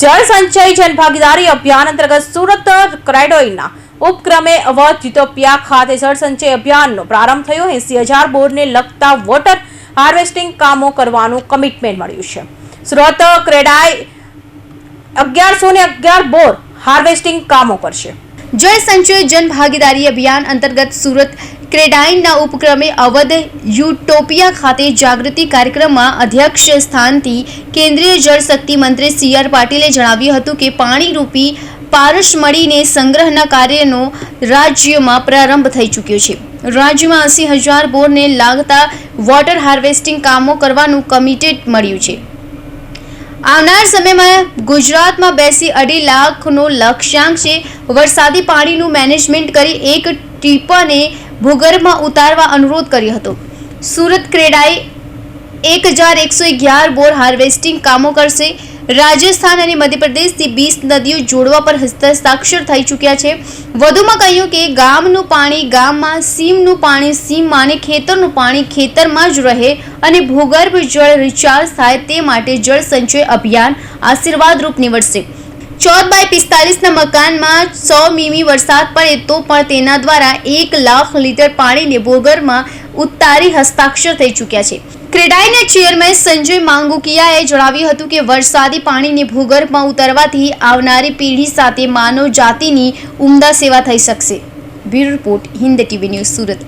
જળ સંચય જનભાગીદારી અભિયાન અંતર્ગત સુરત ક્રેડોઈના ઉપક્રમે અવધ યુટોપિયા ખાતે જળ સંચય અભિયાનનો પ્રારંભ થયો. એસી હજાર બોરને લગતા વોટર હાર્વેસ્ટિંગ કામો કરવાનું કમિટમેન્ટ મળ્યું છે. સુરત ક્રેડાઈ અગિયારસો ને અગિયાર બોર હાર્વેસ્ટિંગ કામો કરશે. જળ સંચય જન ભાગીદારી અભિયાન અંતર્ગત સુરત ક્રેડાઇનના ઉપક્રમે અવધ યુટોપિયા ખાતે જાગૃતિ કાર્યક્રમમાં અધ્યક્ષ સ્થાનથી કેન્દ્રીય જળ શક્તિ મંત્રી સી આર પાટીલે જણાવ્યું હતું કે પાણીરૂપી પારસ મળીને સંગ્રહના કાર્યનો રાજ્યમાં પ્રારંભ થઈ ચૂક્યો છે. રાજ્યમાં અસી હજાર બોરને લાગતા વોટર હાર્વેસ્ટિંગ કામો કરવાનું કમિટેડ મળ્યું છે. આવનાર સમયમાં ગુજરાતમાં બેસી અઢી લાખનો લક્ષ્યાંક છે. વરસાદી પાણીનું મેનેજમેન્ટ કરી એક ટીપાને ભૂગર્ભમાં ઉતારવા અનુરોધ કર્યો હતો. સુરત ક્રેડાએ એક હજાર એકસો અગિયાર બોર હાર્વેસ્ટિંગ કામો કરશે. રાજસ્થાન અને મધ્યપ્રદેશથી વીસ નદીઓ જોડવા પર હસ્તાક્ષર થઈ ચૂક્યા છે. વધુમાં કહ્યું કે ગામનું પાણી ગામમાં સીમનું પાણી સીમમાં અને ખેતરનું પાણી ખેતરમાં જ રહે અને ભૂગર્ભ જળ રિચાર્જ થાય તે માટે જળ સંચય અભિયાન આશીર્વાદરૂપ નીવડશે. ચૌદ બાય પિસ્તાલીસના મકાનમાં સો મીમી વરસાદ પડે તો પણ તેના દ્વારા એક લાખ લીટર પાણીને ભૂગર્ભમાં ઉતારી હસ્તાક્ષર થઈ ચૂક્યા છે. ક્રેડાઈના ચેરમેન સંજય માંગુકિયાએ જણાવ્યું હતું કે વરસાદી પાણીને ભૂગર્ભમાં ઉતરવાથી આવનારી પેઢી સાથે માનવ જાતિની ઉમદા સેવા થઈ શકશે. Bureau report, Hind TV news Surat.